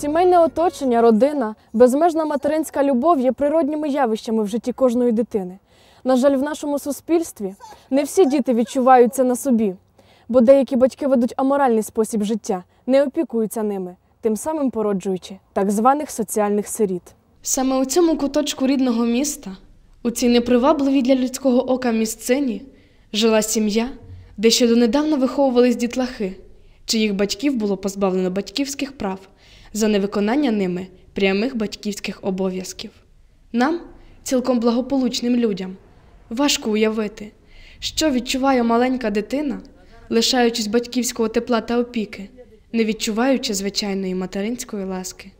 Сімейне оточення, родина, безмежна материнська любов є природніми явищами в житті кожної дитини. На жаль, в нашому суспільстві не всі діти відчувають це на собі, бо деякі батьки ведуть аморальний спосіб життя, не опікуються ними, тим самим породжуючи так званих соціальних сиріт. Саме у цьому куточку рідного міста, у цій непривабливій для людського ока місцині, жила сім'я, де ще донедавна виховувались дітлахи, чиїх батьків було позбавлено батьківських прав за невиконання ними прямих батьківських обов'язків. Нам, цілком благополучним людям, важко уявити, що відчуває маленька дитина, лишаючись батьківського тепла та опіки, не відчуваючи звичайної материнської ласки.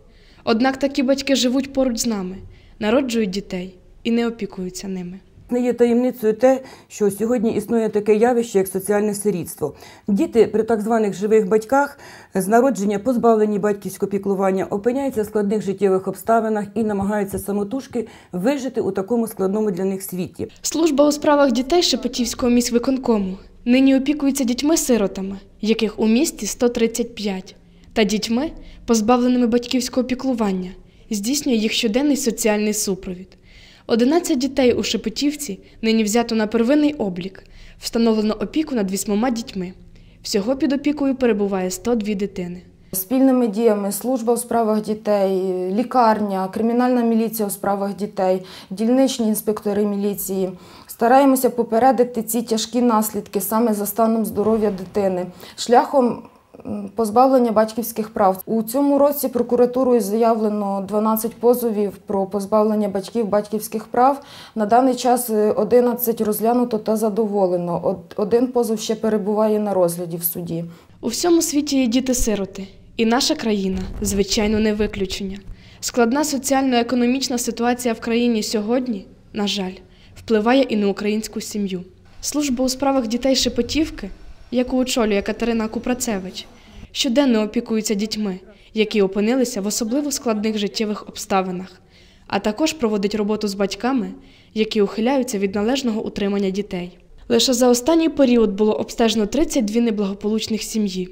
Однак такі батьки живуть поруч з нами, народжують дітей і не опікуються ними. Не є таємницею те, що сьогодні існує таке явище, як соціальне сирітство. Діти при так званих живих батьках з народження позбавлені батьківського піклування, опиняються в складних життєвих обставинах і намагаються самотужки вижити у такому складному для них світі. Служба у справах дітей Шепетівського міськвиконкому нині опікується дітьми-сиротами, яких у місті 135, та дітьми, позбавленими батьківського піклування, здійснює їх щоденний соціальний супровід. 11 дітей у Шепетівці нині взято на первинний облік, встановлено опіку над вісьмома дітьми. Всього під опікою перебуває 102 дитини. Спільними діями служба у справах дітей, лікарня, кримінальна міліція у справах дітей, дільничні інспектори міліції. Стараємося попередити ці тяжкі наслідки саме за станом здоров'я дитини, шляхом позбавлення батьківських прав. У цьому році прокуратурою заявлено 12 позовів про позбавлення батьків батьківських прав. На даний час е, 11 розглянуто та задоволено. Один позов ще перебуває на розгляді в суді. У всьому світі є діти-сироти, і наша країна, звичайно, не виключення. Складна соціально-економічна ситуація в країні сьогодні, на жаль, впливає і на українську сім'ю. Служба у справах дітей Шепетівки, яку очолює Катерина Купрацевич, щоденно опікується дітьми, які опинилися в особливо складних життєвих обставинах, а також проводить роботу з батьками, які ухиляються від належного утримання дітей. Лише за останній період було обстежено 32 неблагополучних сім'ї.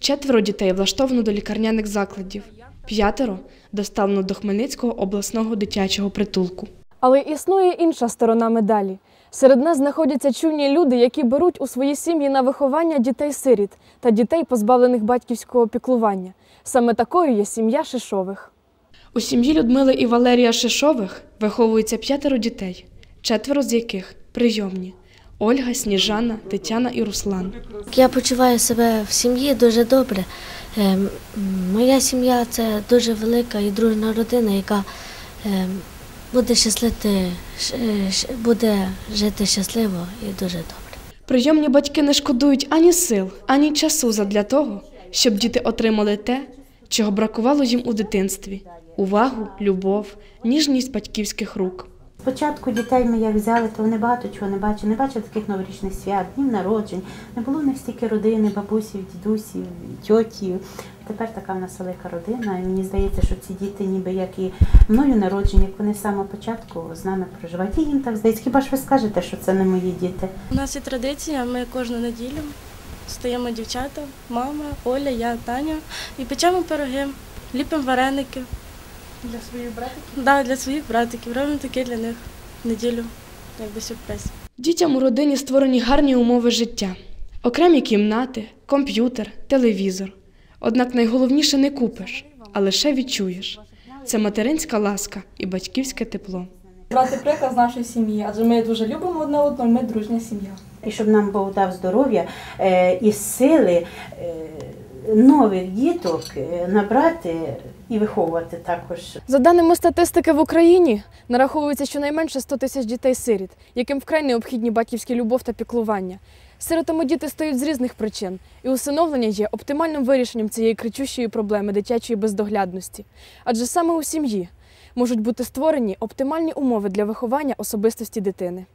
Четверо дітей влаштовано до лікарняних закладів, п'ятеро доставлено до Хмельницького обласного дитячого притулку. Але існує інша сторона медалі. Серед нас знаходяться чуйні люди, які беруть у свої сім'ї на виховання дітей-сиріт та дітей, позбавлених батьківського піклування. Саме такою є сім'я Шишових. У сім'ї Людмили і Валерія Шишових виховується п'ятеро дітей, четверо з яких прийомні Ольга, Сніжана, Тетяна і Руслан. Я почуваю себе в сім'ї дуже добре. Ем, Моя сім'я це дуже велика і дружна родина, яка ем, буде щаслити, ш- буде жити щасливо і дуже добре. Прийомні батьки не шкодують ані сил, ані часу задля того, щоб діти отримали те, чого бракувало їм у дитинстві увагу, любов, ніжність батьківських рук. Спочатку дітей ми як взяли, то вони багато чого не бачили, не бачили таких новорічних свят, днів народжень, не було в них стільки родини, бабусів, дідусів, тьотів. Тепер така в нас велика родина, і мені здається, що ці діти, ніби як і мною народжені, як вони з самого початку з нами проживають. І їм так здається. Хіба ж ви скажете, що це не мої діти? У нас є традиція, ми кожну неділю стаємо дівчата, мама, Оля, я, Таня, і печемо пироги, ліпимо вареники. Для своїх братиків? Так, да, для своїх братиків. Робимо таке для них неділю, якби сюрприз. Дітям у родині створені гарні умови життя: окремі кімнати, комп'ютер, телевізор. Однак найголовніше не купиш, а лише відчуєш. Це материнська ласка і батьківське тепло. брати приклад з нашої сім'ї, адже ми дуже любимо одне одного, ми дружня сім'я. І щоб нам Бог дав здоров'я е, і сили е, нових діток е, набрати і виховувати також. За даними статистики в Україні, нараховується щонайменше 100 тисяч дітей-сиріт, яким вкрай необхідні батьківські любов та піклування. Сиротами діти стають з різних причин, і усиновлення є оптимальним вирішенням цієї кричущої проблеми дитячої бездоглядності. Адже саме у сім'ї можуть бути створені оптимальні умови для виховання особистості дитини.